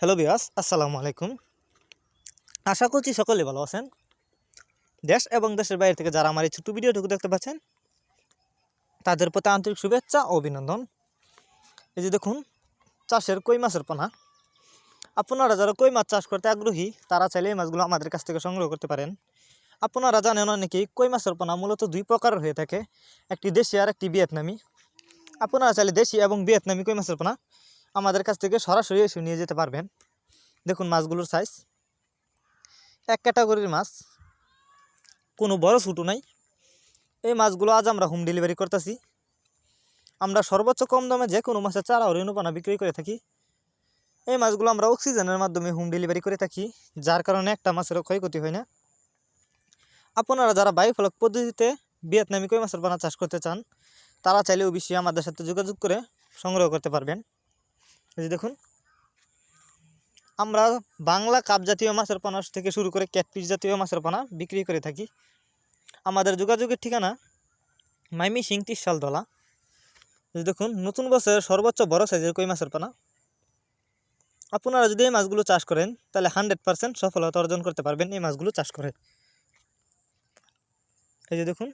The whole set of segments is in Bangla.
হ্যালো বিয়াস আসসালামু আলাইকুম আশা করছি সকলে ভালো আছেন। দেশ এবং দেশের বাইরে থেকে যারা আমার এই ছোট্ট ভিডিওটুকু দেখতে পাচ্ছেন, তাদের প্রতি আন্তরিক শুভেচ্ছা ও অভিনন্দন। এই যে দেখুন, চাষের কই মাছের পোনা। আপনারা যারা কই মাছ চাষ করতে আগ্রহী, তারা চাইলে এই মাছগুলো আমাদের কাছ থেকে সংগ্রহ করতে পারেন। আপনারা জানেন অনেকেই কই মাছের পোনা মূলত দুই প্রকার হয়ে থাকে, একটি দেশি আর একটি ভিয়েতনামি। আপনারা চাইলে দেশি এবং ভিয়েতনামি কই মাছের পোনা আমাদের কাছ থেকে সরাসরি এসে নিয়ে যেতে পারবেন। দেখুন মাছগুলোর সাইজ এক ক্যাটাগরির মাছ। কোনো বড় ছোটো নাই। এই মাছগুলো আজ আমরা হোম ডেলিভারি করতেছি। আমরা সর্বোচ্চ কম দামে যে কোনো মাছের চারা ও বিক্রি করে থাকি। এই মাছগুলো আমরা অক্সিজেনের মাধ্যমে হোম ডেলিভারি করে থাকি, যার কারণে একটা মাছেরও ক্ষয়ক্ষতি হয় না। আপনারা যারা বায়ুফলক পদ্ধতিতে ভিয়েতনামি কই মাছের পানা চাষ করতে চান, তারা চাইলে অবশ্যই আমাদের সাথে যোগাযোগ করে সংগ্রহ করতে পারবেন। এই যে দেখুন। আমরা বাংলা কাপ জাতীয় মাছের পানা থেকে শুরু করে ক্যাটপিস জাতীয় মাছের পানা বিক্রি করে থাকি। আমাদের যোগাযোগের ঠিকানা মাইমি সিং তিরশাল এই দেখুন, নতুন বছরের সর্বোচ্চ বড় সাইজের কই মাছের পানা। আপনারা যদি এই মাছগুলো চাষ করেন, তাহলে হান্ড্রেড পারসেন্ট সফলতা অর্জন করতে পারবেন এই মাছগুলো চাষ করে। এই যে দেখুন,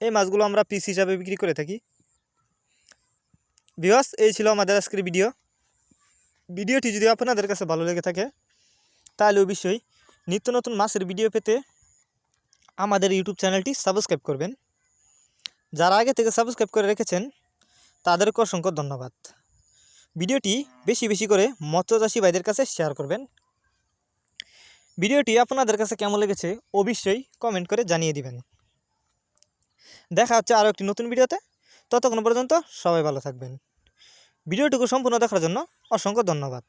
এই মাছগুলো আমরা পিস হিসাবে বিক্রি করে থাকি। বিয়স এই ছিল আমাদের আজকের ভিডিও ভিডিওটি যদি আপনাদের কাছে ভালো লেগে থাকে, তাহলে অবশ্যই নিত্য নতুন মাছের ভিডিও পেতে আমাদের ইউটিউব চ্যানেলটি সাবস্ক্রাইব করবেন। যারা আগে থেকে সাবস্ক্রাইব করে রেখেছেন, তাদেরকে অসংখ্য ধন্যবাদ। ভিডিওটি বেশি বেশি করে মৎস্যচাষী ভাইদের কাছে শেয়ার করবেন। ভিডিওটি আপনাদের কাছে কেমন লেগেছে, অবশ্যই কমেন্ট করে জানিয়ে দিবেন। দেখা হচ্ছে আরও একটি নতুন ভিডিওতে ততক্ষণ পর্যন্ত সবাই ভালো থাকবেন। ভিডিওটুকু সম্পূর্ণ দেখার জন্য অসংখ্য ধন্যবাদ।